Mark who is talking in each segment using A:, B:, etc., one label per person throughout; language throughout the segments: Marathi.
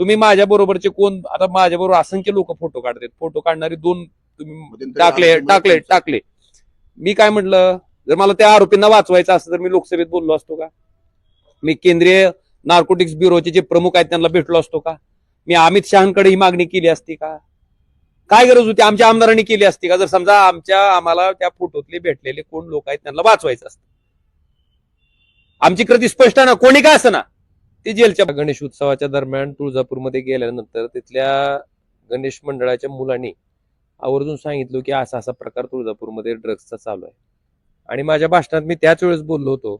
A: तुम्ही माझ्या बरोबरचे कोण आता माझ्या बरोबर असंख्य लोक फोटो काढतात. फोटो काढणारे दोन तुम्ही टाकले टाकले टाकले. मी काय म्हटलं जर मला त्या आरोपींना वाचवायचं असतं तर मी लोकसभेत बोललो असतो का? मी केंद्रीय नार्कोटिक्स ब्युरोचे जे प्रमुख आहेत त्यांना भेटलो असतो का? मी अमित शहाकडे ही मागणी केली असती का? काय गरज होती? आमच्या आमदारांनी केली असती का? जर समजा आमच्या आम्हाला त्या फोटोतले भेटलेले कोण लोक आहेत त्यांना वाचवायचं असतं. आमची कृती स्पष्ट आहे ना? कोणी काय असं ना? ते जेलच्या गणेश उत्सवाच्या दरम्यान तुळजापूरमध्ये गेल्यानंतर तिथल्या गणेश मंडळाच्या मुलांनी आवर्जून सांगितलं की असा असा प्रकार तुळजापूरमध्ये ड्रग्सचा चालू आहे. आणि माझ्या भाषणात मी त्याच वेळेस बोललो होतो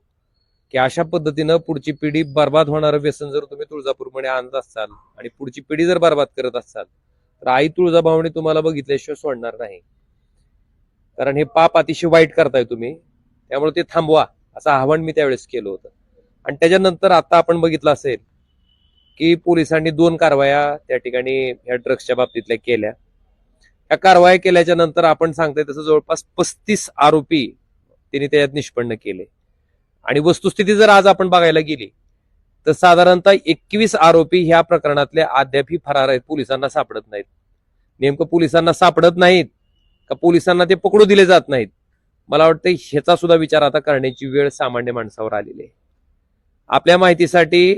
A: की अशा पद्धतीनं पुढची पिढी बर्बाद होणारं व्यसन जर तुम्ही तुळजापूरमध्ये आणत असाल आणि पुढची पिढी जर बर्बाद करत असाल तर आई तुळजाभवानी तुम्हाला बघितल्याशिवाय सोडणार नाही. कारण हे पाप अतिशय वाईट करताय तुम्ही. त्यामुळे ते थांबवा असं आव्हान मी त्यावेळेस केलं होतं. आणि त्याच्यानंतर आता आपण बघितलं असेल की पोलिसांनी दोन कारवाया त्या ठिकाणी या ड्रग्सच्या बाबतीतल्या केल्या. त्या कारवाया केल्याच्यानंतर आपण सांगतोय तसं जवळपास पस्तीस आरोपी त्यांनी त्याच्यात निष्पन्न केले. आणि वस्तुस्थिती जर आज आपण बघायला गेली तर साधारणतः एकवीस आरोपी ह्या प्रकरणातले अद्यापही फरार आहेत पोलिसांना सापडत नाहीत. नेमकं पोलिसांना सापडत नाहीत का पोलिसांना ते पकडू दिले जात नाहीत? मला वाटतं ह्याचा सुद्धा विचार आता करण्याची वेळ सामान्य माणसावर आलेली आहे. आपल्या माहितीसाठी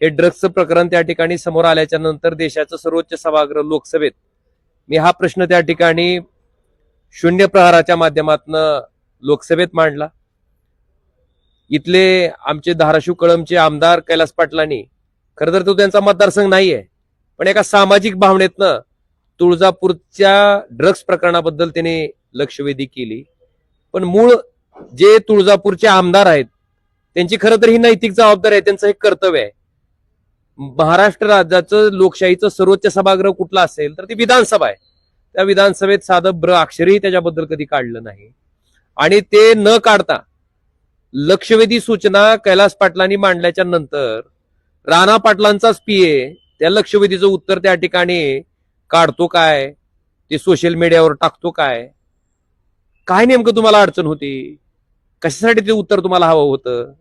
A: हे ड्रग्सचं प्रकरण त्या ठिकाणी समोर आल्याच्यानंतर देशाचं सर्वोच्च सभागृह लोकसभेत मी हा प्रश्न त्या ठिकाणी शून्य प्रहाराच्या माध्यमातून लोकसभेत मांडला. इथले आमचे धाराशिव कळमचे आमदार कैलास पाटलांनी खरं तर तो त्यांचा मतदारसंघ नाहीये पण एका सामाजिक भावनेतनं तुळजापूरच्या ड्रग्स प्रकरणाबद्दल त्याने लक्षवेधी केली. पण मूळ जे तुळजापूरचे आमदार आहेत त्यांची खरं तर ही नैतिक जबाबदारी आहे त्यांचं हे कर्तव्य आहे. महाराष्ट्र राज्याचं लोकशाहीचं सर्वोच्च सभागृह कुठला असेल तर ती विधानसभा आहे. त्या विधानसभेत साधं ब्र अक्षरही त्याच्याबद्दल कधी काढलं नाही. आणि ते न काढता लक्षवेधी सूचना कैलास पाटलांनी मांडल्याच्या नंतर राणा पाटलांचाच पीए त्या लक्षवेधीचं उत्तर त्या ठिकाणी काढतो काय? ते सोशल मीडियावर टाकतो काय? काय नेमकं तुम्हाला अडचण होती? कशासाठी ते उत्तर तुम्हाला हवं होतं?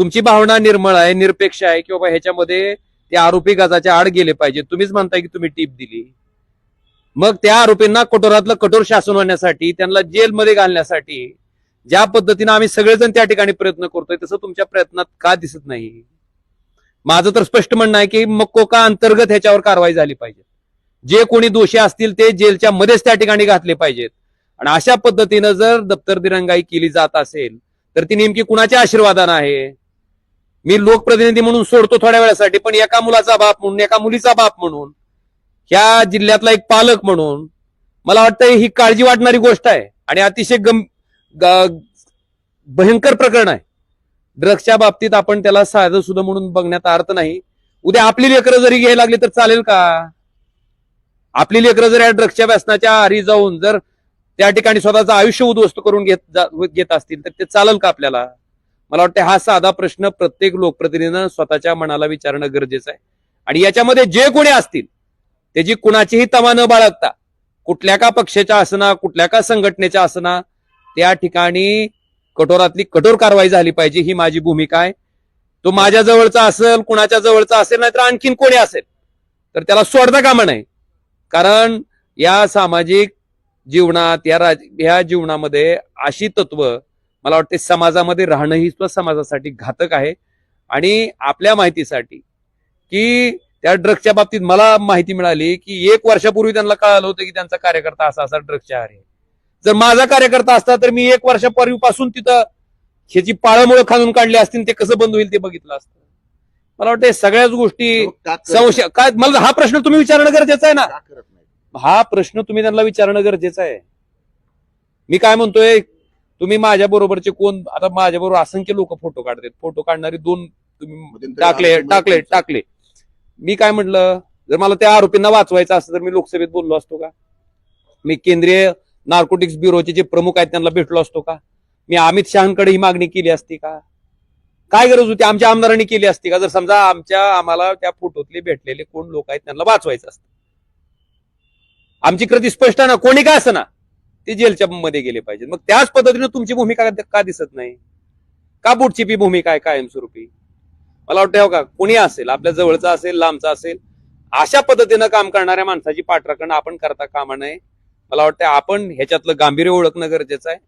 A: तुमची भावना निर्मळ आहे निरपेक्ष आहे की बाबा ह्याच्यामध्ये ते आरोपी गजाच्या आड गेले पाहिजे तुम्हीच म्हणताय की तुम्ही टीप दिली. मग त्या आरोपींना कठोरातलं कठोर शासन होण्यासाठी त्यांना जेलमध्ये घालण्यासाठी ज्या पद्धतीनं आम्ही सगळेजण त्या ठिकाणी प्रयत्न करतोय तसं तुमच्या प्रयत्नात का दिसत नाही? माझं तर स्पष्ट म्हणणं आहे की मक्कोका अंतर्गत ह्याच्यावर कारवाई झाली पाहिजे. जे कोणी दोषी असतील ते जेलच्या मध्येच त्या ठिकाणी घातले पाहिजेत. आणि अशा पद्धतीनं जर दप्तर दिरंगाई केली जात असेल तर ती नेमकी कुणाच्या आशीर्वादानं आहे? मी लोकप्रतिनिधी म्हणून सोडतो थोड्या वेळासाठी पण एका मुलाचा बाप म्हणून एका मुलीचा बाप म्हणून ह्या जिल्ह्यातला एक पालक म्हणून मला वाटतं ही काळजी वाटणारी गोष्ट आहे. आणि अतिशय गम भयंकर प्रकरण आहे. ड्रग्सच्या बाबतीत आपण त्याला साधं सुद्धा म्हणून बघण्यात अर्थ नाही. उद्या आपली लेकरं जरी घ्यायला लागली तर चालेल का? आपली लेकरं जर या ड्रग्सच्या व्यसनाच्या आरी जाऊन जर त्या ठिकाणी स्वतःचं आयुष्य उद्ध्वस्त करून घेत घेत असतील तर ते चालेल का आपल्याला? मला वाटतं हा साधा प्रश्न प्रत्येक लोकप्रतिनिधीनं स्वतःच्या मनाला विचारणं गरजेचं आहे. आणि याच्यामध्ये जे कोणी असतील त्याची कुणाचीही तमा न बाळगता कुठल्या का पक्षाच्या असना कुठल्या का संघटनेच्या असना त्या ठिकाणी कठोरातली कठोर कारवाई झाली पाहिजे ही माझी भूमिका आहे. तो माझ्या जवळचा असेल कुणाच्या जवळचा असेल नाहीतर आणखीन कोणी असेल तर त्याला सोडता कामा नाही. कारण या सामाजिक जीवनात या राज या जीवनामध्ये अशी तत्व मला वाटते समाजामध्ये राहणं ही सुद्धा समाजासाठी घातक आहे. आणि आपल्या माहितीसाठी की त्या ड्रग्सच्या बाबतीत मला माहिती मिळाली की एक वर्षापूर्वी त्यांना कळालं होतं की त्यांचा कार्यकर्ता असा असा ड्रग्सच्या आहे जर माझा कार्यकर्ता असता तर मी एक वर्षापूर्वीपासून तिथं ह्याची पाळमुळं खालून काढली असतील ते कसं बंद होईल ते बघितलं असतं. मला वाटतं सगळ्याच गोष्टी संशय काय मला हा प्रश्न तुम्ही विचारणं गरजेचं आहे ना? हा प्रश्न तुम्ही त्यांना विचारणं गरजेचं आहे. मी काय म्हणतोय तुम्ही माझ्या बरोबरचे कोण आता माझ्या बरोबर असंख्य लोक फोटो काढतात. फोटो काढणारे दोन तुम्ही टाकले टाकले टाकले. मी काय म्हटलं जर मला त्या आरोपींना वाचवायचं असतं तर मी लोकसभेत बोललो असतो का? मी केंद्रीय नार्कोटिक्स ब्युरोचे जे प्रमुख आहेत त्यांना भेटलो असतो का? मी अमित शहाकडे ही मागणी केली असती का? काय गरज होती? आमच्या आमदारांनी केली असती का? जर समजा आमच्या आम्हाला त्या फोटोतले भेटलेले कोण लोक आहेत त्यांना वाचवायचं असतं. आमची कृती स्पष्ट ना? कोणी काय असं ना? ते जेलच्या मध्ये गेले पाहिजे मग त्याच पद्धतीने तुमची भूमिका का दिसत नाही? का बुटचिपी भूमिका आहे कायमस्वरूपी? मला वाटतं हो का कोणी असेल आपल्या जवळचा असेल लांबचा असेल अशा पद्धतीनं काम करणाऱ्या माणसाची पाठराखण आपण करता कामा नये. मला वाटतं आपण ह्याच्यातलं गांभीर्य ओळखणं गरजेचं आहे.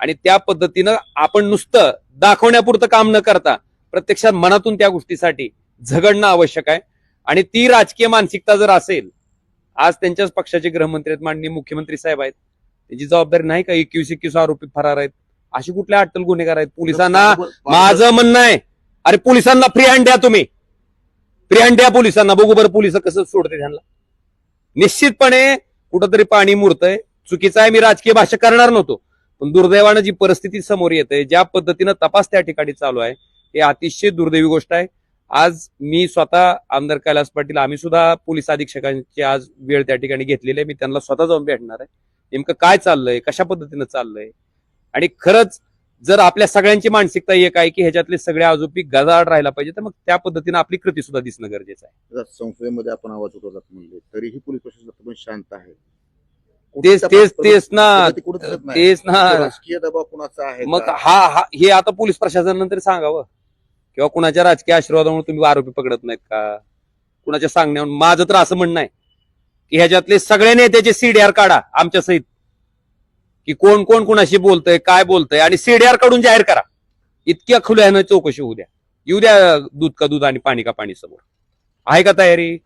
A: आणि त्या पद्धतीनं आपण नुसतं दाखवण्यापुरतं काम न करता प्रत्यक्षात मनातून त्या गोष्टीसाठी झगडणं आवश्यक आहे. आणि ती राजकीय मानसिकता जर असेल आज त्यांच्याच पक्षाचे गृहमंत्री आहेत माननीय मुख्यमंत्री साहेब आहेत. त्याची जबाबदारी नाही का? एकवीस एकवीस आरोपी फरार आहेत. अशी कुठल्या अट्टल गुन्हेगार आहेत? पोलिसांना माझं म्हणणं आहे. अरे पोलिसांना फ्री हँड द्या तुम्ही. फ्री हँड द्या पोलिसांना. बघू बरं पोलीस कसं सोडते त्यांना. निश्चितपणे कुठंतरी पाणी मुरतंय. चुकीचं आहे मी राजकीय भाषा करणार नव्हतो. पण दुर्दैवानं जी परिस्थिती समोर येते ज्या पद्धतीनं तपास त्या ठिकाणी चालू आहे हे अतिशय दुर्दैवी गोष्ट आहे. आज मी स्वतः आमदार कैलास पाटील आम्ही सुद्धा पोलीस अधीक्षकांची आज वेळ त्या ठिकाणी घेतलेली आहे. मी त्यांना स्वतः जाऊन भेटणार आहे. नेमकं काय चाललंय कशा पद्धतीनं चाललंय? आणि खरंच जर आपल्या सगळ्यांची मानसिकता एक आहे की ह्याच्यातले सगळे आरोपी गदाड राहायला पाहिजे तर मग त्या पद्धतीनं आपली कृती सुद्धा दिसणं गरजेचं आहे.
B: संसदेमध्ये आपण आवाज उठवला म्हणले तरीही पोलीस प्रशासन पण शांत आहे.
A: तेच तेच तेच ना. तेच ना.
B: राजकीय दबाव कुणाचा आहे
A: मग? हा हा हे आता पोलीस प्रशासनानंतर सांगावं. किंवा कुणाच्या राजकीय आशीर्वादामुळे तुम्ही आरोपी पकडत नाहीत का? कुणाच्या सांगण्यावर माझं तर असं म्हणणं आहे. की ह्याच्यातले सगळे नेत्याचे सीडीआर काढा आमच्या सहित. की कोण कोण कुणाशी बोलतय काय बोलतय आणि सीडीआर काढून जाहीर करा. इतक्या खुल्यानं चौकशी होऊ द्या. येऊ द्या दूध का दूध आणि पाणी का पाणी समोर. आहे का तयारी?